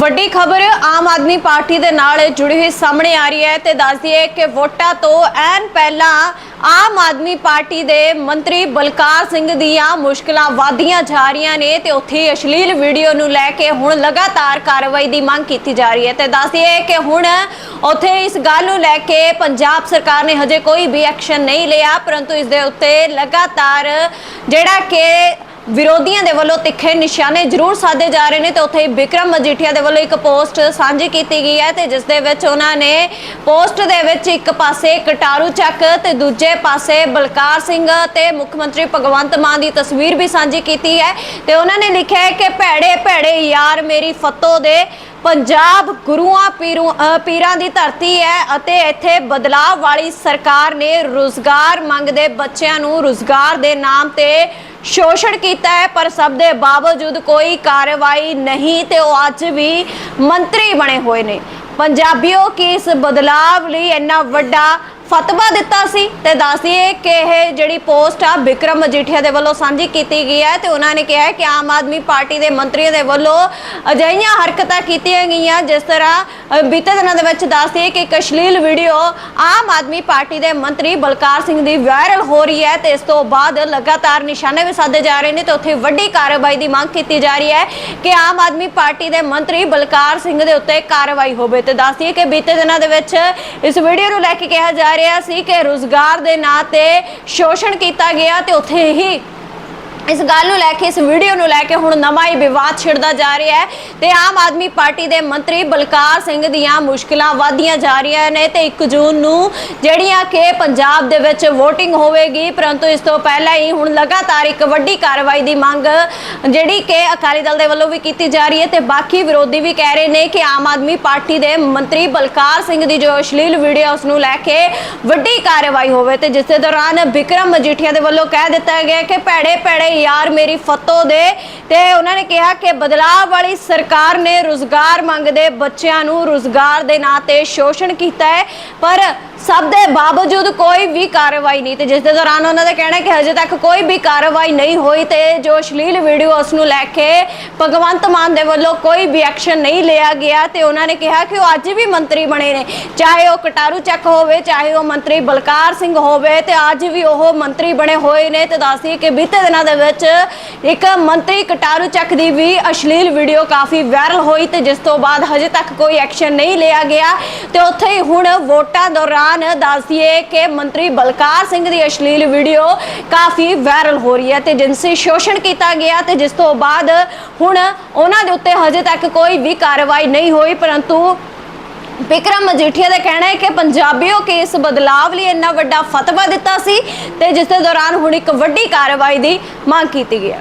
ਵੱਡੀ ਖਬਰ ਆਮ ਆਦਮੀ ਪਾਰਟੀ ਦੇ ਨਾਲ ਜੁੜੀ ਹੋਈ ਸਾਹਮਣੇ ਆ ਰਹੀ ਹੈ ਤੇ ਦੱਸਦੀ ਹੈ ਕਿ ਵੋਟਾਂ ਤੋਂ ਐਨ ਪਹਿਲਾਂ ਆਮ ਆਦਮੀ ਪਾਰਟੀ ਦੇ ਮੰਤਰੀ ਬਲਕਾਰ ਸਿੰਘ ਦੀਆਂ ਮੁਸ਼ਕਲਾਂ ਵਧਦੀਆਂ ਜਾ ਰਹੀਆਂ ਨੇ ਤੇ ਉੱਥੇ ਅਸ਼ਲੀਲ ਵੀਡੀਓ ਨੂੰ ਲੈ ਕੇ ਹੁਣ ਲਗਾਤਾਰ ਕਾਰਵਾਈ ਦੀ ਮੰਗ ਕੀਤੀ ਜਾ ਰਹੀ ਹੈ ਤੇ ਦੱਸਦੀ ਹੈ ਕਿ ਹੁਣ ਉੱਥੇ ਇਸ ਗੱਲ ਨੂੰ ਲੈ ਕੇ ਪੰਜਾਬ ਸਰਕਾਰ ਨੇ ਹਜੇ ਕੋਈ ਵੀ ਐਕਸ਼ਨ ਨਹੀਂ ਲਿਆ, ਪਰੰਤੂ ਇਸ ਦੇ ਉੱਤੇ ਲਗਾਤਾਰ ਜਿਹੜਾ ਕਿ ਵਿਰੋਧੀਆਂ ਦੇ ਵੱਲੋਂ ਤਿੱਖੇ ਨਿਸ਼ਾਨੇ ਜ਼ਰੂਰ ਸਾਧੇ ਜਾ ਰਹੇ ਨੇ ਤੇ ਉੱਥੇ ਹੀ ਵਿਕਰਮ ਮਜੀਠੀਆ ਦੇ ਵੱਲੋਂ ਇੱਕ ਪੋਸਟ ਸਾਂਝੀ ਕੀਤੀ ਗਈ ਹੈ ਤੇ ਜਿਸ ਦੇ ਵਿੱਚ ਉਹਨਾਂ ਨੇ ਪੋਸਟ ਦੇ ਵਿੱਚ ਇੱਕ ਪਾਸੇ ਕਟਾਰੂ ਚੱਕ ਤੇ ਦੂਜੇ ਪਾਸੇ ਬਲਕਾਰ ਸਿੰਘ ਤੇ ਮੁੱਖ ਮੰਤਰੀ ਭਗਵੰਤ ਮਾਨ ਦੀ ਤਸਵੀਰ ਵੀ ਸਾਂਝੀ ਕੀਤੀ ਹੈ ਤੇ ਉਹਨਾਂ ਨੇ ਲਿਖਿਆ ਹੈ ਕਿ ਭੈੜੇ ਭੈੜੇ ਯਾਰ ਮੇਰੀ ਫੱਤੋ ਦੇ ਪੰਜਾਬ ਗੁਰੂਆਂ ਪੀਰੂ ਪੀਰਾਂ ਦੀ ਧਰਤੀ ਹੈ ਅਤੇ ਇੱਥੇ ਬਦਲਾਅ ਵਾਲੀ ਸਰਕਾਰ ਨੇ ਰੋਜ਼ਗਾਰ ਮੰਗਦੇ ਬੱਚਿਆਂ ਨੂੰ ਰੋਜ਼ਗਾਰ ਦੇ ਨਾਮ ਤੇ ਸ਼ੋਸ਼ਣ ਕੀਤਾ ਹੈ, ਪਰ ਸਭ ਦੇ ਬਾਵਜੂਦ ਕੋਈ ਕਾਰਵਾਈ ਨਹੀਂ ਤੇ ਉਹ ਅੱਜ ਵੀ ਮੰਤਰੀ ਬਣੇ ਹੋਏ ਨੇ। ਪੰਜਾਬੀਓ ਕੀ ਇਸ ਬਦਲਾਵ ਲਈ ਇੰਨਾ ਵੱਡਾ ਫਤਵਾ ਦਿੱਤਾ ਸੀ ਤੇ ਦੱਸਦੀਏ ਕਿ ਇਹ ਜਿਹੜੀ ਪੋਸਟ ਆ ਵਿਕਰਮ ਮਜੀਠੀਆ ਦੇ ਵੱਲੋਂ ਸਾਂਝੀ ਕੀਤੀ ਗਈ ਹੈ ਤੇ ਉਹਨਾਂ ਨੇ ਕਿਹਾ ਕਿ ਆਮ ਆਦਮੀ ਪਾਰਟੀ ਦੇ ਮੰਤਰੀਆਂ ਦੇ ਵੱਲੋਂ ਅਜਿਹੀਆਂ ਹਰਕਤਾਂ ਕੀਤੀਆਂ ਗਈਆਂ, ਜਿਸ ਤਰ੍ਹਾਂ ਬੀਤੇ ਦਿਨਾਂ ਦੇ ਵਿੱਚ ਦੱਸਦੀਏ ਕਿ ਇੱਕ ਅਸ਼ਲੀਲ ਵੀਡੀਓ ਆਮ ਆਦਮੀ ਪਾਰਟੀ ਦੇ ਮੰਤਰੀ ਬਲਕਾਰ ਸਿੰਘ ਦੀ ਵਾਇਰਲ ਹੋ ਰਹੀ ਹੈ ਤੇ ਇਸ ਤੋਂ ਬਾਅਦ ਲਗਾਤਾਰ ਨਿਸ਼ਾਨੇ ਵੀ ਸਾਧੇ ਜਾ ਰਹੇ ਨੇ ਤੇ ਉੱਥੇ ਵੱਡੀ ਕਾਰਵਾਈ ਦੀ ਮੰਗ ਕੀਤੀ ਜਾ ਰਹੀ ਹੈ ਕਿ ਆਮ ਆਦਮੀ ਪਾਰਟੀ ਦੇ ਮੰਤਰੀ ਬਲਕਾਰ ਸਿੰਘ ਦੇ ਉੱਤੇ ਕਾਰਵਾਈ ਹੋਵੇ। ਤੇ ਦੱਸਦੀਏ ਕਿ ਬੀਤੇ ਦਿਨਾਂ ਦੇ ਵਿੱਚ ਇਸ ਵੀਡੀਓ ਨੂੰ ਲੈ ਕੇ ਕਿਹਾ ਜਾ ਰਿਹਾ ਸੀ ਕਿ ਰੋਜ਼ਗਾਰ ਦੇ ਨਾਂ ਤੇ ਸ਼ੋਸ਼ਣ ਕੀਤਾ ਗਿਆ ਤੇ ਉੱਥੇ ਹੀ ਇਸ ਗੱਲ ਨੂੰ ਲੈ ਕੇ, ਇਸ ਵੀਡੀਓ ਨੂੰ ਲੈ ਕੇ ਹੁਣ ਨਵਾਂ ਹੀ ਵਿਵਾਦ ਛਿੜਦਾ ਜਾ ਰਿਹਾ ਹੈ ਤੇ ਆਮ ਆਦਮੀ ਪਾਰਟੀ ਦੇ ਮੰਤਰੀ ਬਲਕਾਰ ਸਿੰਘ ਦੀਆਂ ਮੁਸ਼ਕਲਾਂ ਵਧਦੀਆਂ ਜਾ ਰਹੀਆਂ ਨੇ ਤੇ 1 ਜੂਨ ਨੂੰ ਜਿਹੜੀਆਂ ਕਿ ਪੰਜਾਬ ਦੇ ਵਿੱਚ VOTING ਹੋਵੇਗੀ, ਪਰੰਤੂ ਇਸ ਤੋਂ ਪਹਿਲਾਂ ਹੀ ਹੁਣ ਲਗਾਤਾਰ ਇੱਕ ਵੱਡੀ ਕਾਰਵਾਈ ਦੀ ਮੰਗ ਜਿਹੜੀ ਕਿ ਅਕਾਲੀ ਦਲ ਦੇ ਵੱਲੋਂ ਵੀ ਕੀਤੀ ਜਾ ਰਹੀ ਹੈ ਤੇ ਬਾਕੀ ਵਿਰੋਧੀ ਵੀ ਕਹਿ ਰਹੇ ਨੇ ਕਿ ਆਮ ਆਦਮੀ ਪਾਰਟੀ ਦੇ ਮੰਤਰੀ ਬਲਕਾਰ ਸਿੰਘ ਦੀ ਜੋ ਅਸ਼ਲੀਲ ਵੀਡੀਓ ਉਸ ਨੂੰ ਲੈ ਕੇ ਵੱਡੀ ਕਾਰਵਾਈ ਹੋਵੇ ਤੇ ਜਿਸ ਦੇ ਦੌਰਾਨ ਵਿਕਰਮ ਮਜੀਠੀਆ ਦੇ ਵੱਲੋਂ ਕਹਿ ਦਿੱਤਾ ਗਿਆ ਕਿ ਭੈੜੇ ਭੈੜੇ ਯਾਰ ਮੇਰੀ ਫਤੋ ਦੇ। ਤੇ ਉਹਨਾਂ ਨੇ ਕਿਹਾ ਕਿ ਬਦਲਾਅ ਵਾਲੀ ਸਰਕਾਰ ਨੇ ਰੋਜ਼ਗਾਰ ਮੰਗਦੇ ਬੱਚਿਆਂ ਨੂੰ ਰੋਜ਼ਗਾਰ ਦੇ ਨਾਂ ਤੇ ਸ਼ੋਸ਼ਣ ਕੀਤਾ ਹੈ। ਪਰ ਸਭ ਦੇ ਬਾਵਜੂਦ ਕੋਈ ਵੀ ਕਾਰਵਾਈ ਨਹੀਂ ਤੇ ਜਿਸ ਦੇ ਦੌਰਾਨ ਉਹਨਾਂ ਦਾ ਕਹਿਣਾ ਹੈ ਕਿ ਹਜੇ ਤੱਕ ਕੋਈ ਵੀ ਕਾਰਵਾਈ ਨਹੀਂ ਹੋਈ ਤੇ ਜੋ ਅਸ਼ਲੀਲ ਵੀਡੀਓ ਉਸ ਨੂੰ ਲੈ ਕੇ ਭਗਵੰਤ ਮਾਨ ਦੇ ਵੱਲੋਂ ਕੋਈ ਵੀ ਐਕਸ਼ਨ ਨਹੀਂ ਲਿਆ ਗਿਆ ਤੇ ਉਹਨਾਂ ਨੇ ਕਿਹਾ ਕਿ ਉਹ ਅੱਜ ਵੀ ਮੰਤਰੀ ਬਣੇ ਨੇ। ਚਾਹੇ ਉਹ ਕਟਾਰੂ ਚੱਕ ਹੋਵੇ, ਚਾਹੇ ਉਹ ਮੰਤਰੀ ਬਲਕਾਰ ਸਿੰਘ ਹੋਵੇ ਤੇ ਅੱਜ ਵੀ ਉਹ ਮੰਤਰੀ ਬਣੇ ਹੋਏ ਨੇ ਤੇ ਦੱਸਦੀ ਕਿ ਬੀਤੇ ਦਿਨਾਂ ਦੇ ਵਿੱਚ ਇੱਕ ਮੰਤਰੀ ਕਟਾਰੂ ਚੱਕ ਦੀ ਵੀ ਅਸ਼ਲੀਲ ਵੀਡੀਓ ਕਾਫੀ ਵਾਇਰਲ ਹੋਈ ਤੇ ਜਿਸ ਤੋਂ ਬਾਅਦ ਹਜੇ ਤੱਕ ਕੋਈ ਐਕਸ਼ਨ ਨਹੀਂ ਲਿਆ ਗਿਆ। ਤੇ ਉੱਥੇ ਹੀ ਹੁਣ ਵੋਟਾਂ ਦੌਰਾਨ ਦੱਸਦੀਏ ਕਿ ਮੰਤਰੀ ਬਲਕਾਰ ਸਿੰਘ ਦੀ ਅਸ਼ਲੀਲ ਵੀਡੀਓ ਕਾਫੀ ਵਾਇਰਲ ਹੋ ਰਹੀ ਹੈ ਤੇ ਜਿਨਸੀ ਸ਼ੋਸ਼ਣ ਕੀਤਾ ਗਿਆ ਤੇ ਜਿਸ ਤੋਂ ਬਾਅਦ ਹੁਣ ਉਹਨਾਂ ਦੇ ਉੱਤੇ ਹਜੇ ਤੱਕ ਕੋਈ ਵੀ ਕਾਰਵਾਈ ਨਹੀਂ ਹੋਈ, ਪਰੰਤੂ ਵਿਕਰਮ ਮਜੀਠੀਆ ਦਾ ਕਹਿਣਾ ਹੈ ਕਿ ਪੰਜਾਬੀਓ ਕੇ ਇਸ ਬਦਲਾਵ ਲਈ ਇੰਨਾ ਵੱਡਾ ਫਤਵਾ ਦਿੱਤਾ ਸੀ ਤੇ ਜਿਸ ਦੇ ਦੌਰਾਨ ਹੁਣ ਇੱਕ ਵੱਡੀ ਕਾਰਵਾਈ ਦੀ ਮੰਗ ਕੀਤੀ ਗਈ ਹੈ।